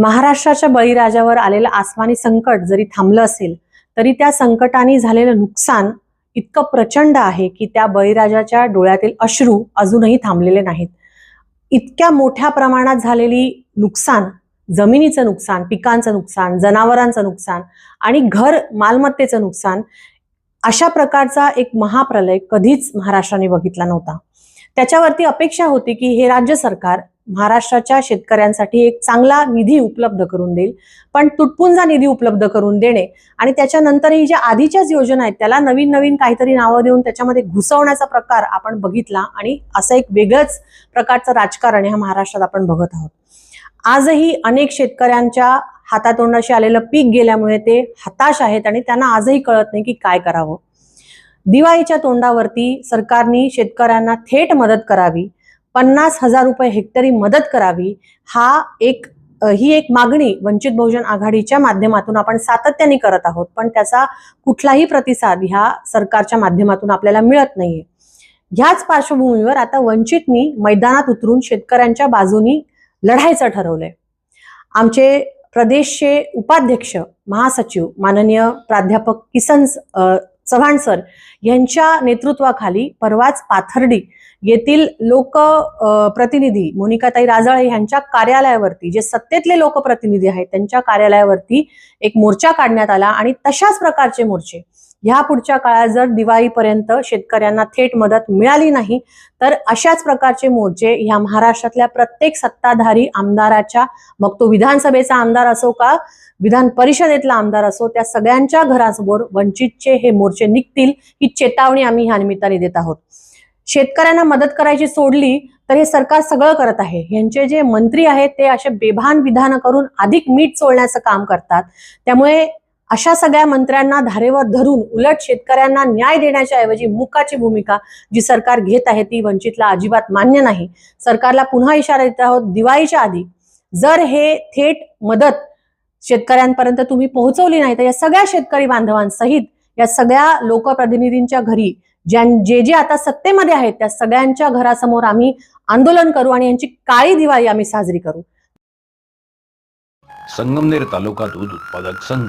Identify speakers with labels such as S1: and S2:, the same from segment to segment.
S1: महाराष्ट्राच्या बळीराजावर आलेलं आसमानी संकट जरी थांबलं असेल तरी त्या संकटाने झालेलं नुकसान इतकं प्रचंड आहे की त्या बळीराजाच्या डोळ्यातील अश्रू अजूनही थांबलेले नाहीत. इतक्या मोठ्या प्रमाणात झालेली नुकसान जमिनीचं नुकसान पिकांचं नुकसान जनावरांचं नुकसान आणि घर मालमत्तेचं नुकसान अशा प्रकारचा एक महाप्रलय कधीच महाराष्ट्राने बघितला नव्हता. त्याच्यावरती अपेक्षा होती की हे राज्य सरकार महाराष्ट्राच्या शेतकऱ्यांसाठी एक चांगला निधी उपलब्ध करून देईल. पण तुटपुंजा निधी उपलब्ध करून देणे आणि त्याच्यानंतरही ज्या आधीच्याच योजना आहेत त्याला नवीन नवीन काहीतरी नावं देऊन त्याच्यामध्ये घुसवण्याचा प्रकार आपण बघितला आणि असं एक वेगळंच प्रकारचं राजकारण ह्या महाराष्ट्रात आपण बघत आहोत. आजही अनेक शेतकऱ्यांच्या हातातोंडाशी आलेलं पीक गेल्यामुळे ते हताश आहेत आणि त्यांना आजही कळत नाही की काय करावं. दिवाळीच्या तोंडावरती सरकारने शेतकऱ्यांना थेट मदत करावी पन्नास हजार रुपये हेक्टरी मदत करावी हा एक ही एक मागणी वंचित बहुजन आघाडीच्या माध्यमातून आपण सातत्याने करत आहोत. पण त्याचा कुठलाही प्रतिसाद ह्या सरकारच्या माध्यमातून आपल्याला मिळत नाहीये. ह्याच पार्श्वभूमीवर आता वंचितनी मैदानात उतरून शेतकऱ्यांच्या बाजूनी लढायचं ठरवलंय. आमचे प्रदेशचे उपाध्यक्ष महासचिव माननीय प्राध्यापक किसन चव्हाण सर यांच्या नेतृत्वाखाली परवाच पाथर्डी येथील लोक प्रतिनिधी मोनिकाताई राजळे यांच्या कार्यालयावरती जे सत्तेतले लोकप्रतिनिधी आहेत त्यांच्या कार्यालयावरती एक मोर्चा काढण्यात आला आणि तशाच प्रकारचे मोर्चे ह्या पुढच्या काळात जर दिवाळीपर्यंत शेतकऱ्यांना थेट मदत मिळाली नाही तर अशाच प्रकारचे मोर्चे ह्या महाराष्ट्रातल्या प्रत्येक सत्ताधारी आमदाराच्या मग तो विधानसभेचा आमदार असो का विधान परिषदेतला आमदार असो त्या सगळ्यांच्या घरासमोर वंचितचे हे मोर्चे निघतील ही चेतावणी आम्ही ह्या निमित्ताने देत आहोत. शेतकऱ्यांना मदत करायची सोडली तर हे सरकार सगळं करत आहे. यांचे जे मंत्री आहेत ते असे बेभान विधानं करून अधिक मीठ चोळण्याचं काम करतात. त्यामुळे अशा सगळ्या मंत्र्यांना धारेवर धरून उलट शेतकऱ्यांना न्याय देण्याच्या ऐवजी मुकाची भूमिका जी सरकार घेत आहे ती वंचितला अजिबात मान्य नाही. सरकारला पुन्हा इशारा देत आहोत दिवाळीच्या आधी. जर हे थेट मदत शेतकऱ्यांपर्यंत तुम्ही पोहोचवली नाही तर या सगळ्या शेतकरी बांधवांसहित या सगळ्या लोकप्रतिनिधींच्या घरी ज्यां जे जे आता सत्तेमध्ये आहेत त्या सगळ्यांच्या घरासमोर आम्ही आंदोलन करू आणि यांची काळी दिवाळी आम्ही साजरी करू.
S2: संगमनेर तालुका दूध उत्पादक संघ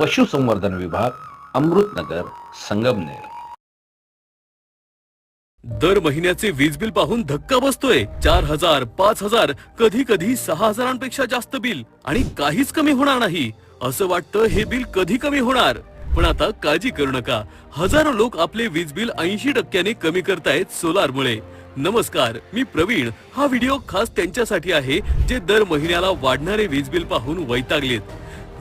S2: पशुसंवर्धन विभाग अमृतनगर संगमनेर.
S3: दर महिन्याचे वीज बिल पाहून धक्का बसतोय. चार हजार पाच हजार कधी कधी सहा हजारांपेक्षा जास्त बिल आणि काहीच कमी होणार नाही. असं वाटतं हे बिल कधी कमी होणार? पण आता काळजी करू नका. हजारो लोक आपले वीज बिल ऐंशी टक्क्याने कमी करतायत सोलारमुळे. नमस्कार मी प्रवीण. हा व्हिडिओ खास त्यांच्यासाठी आहे जे दर महिन्याला वाढणारे वीज बिल पाहून वैतागलेत.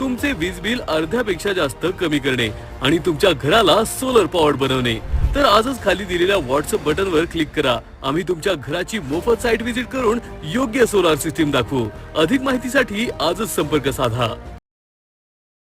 S3: तुमचे वीज बिल अर्ध्यापेक्षा जास्त कमी करणे आणि तुमच्या घराला सोलर पॉवर बनवणे. तर आजच खाली दिलेल्या व्हॉट्सअप बटन वर क्लिक करा. आम्ही तुमच्या घराची मोफत साईट व्हिजिट करून योग्य सोलार सिस्टीम दाखवू. अधिक माहितीसाठी आजच संपर्क साधा.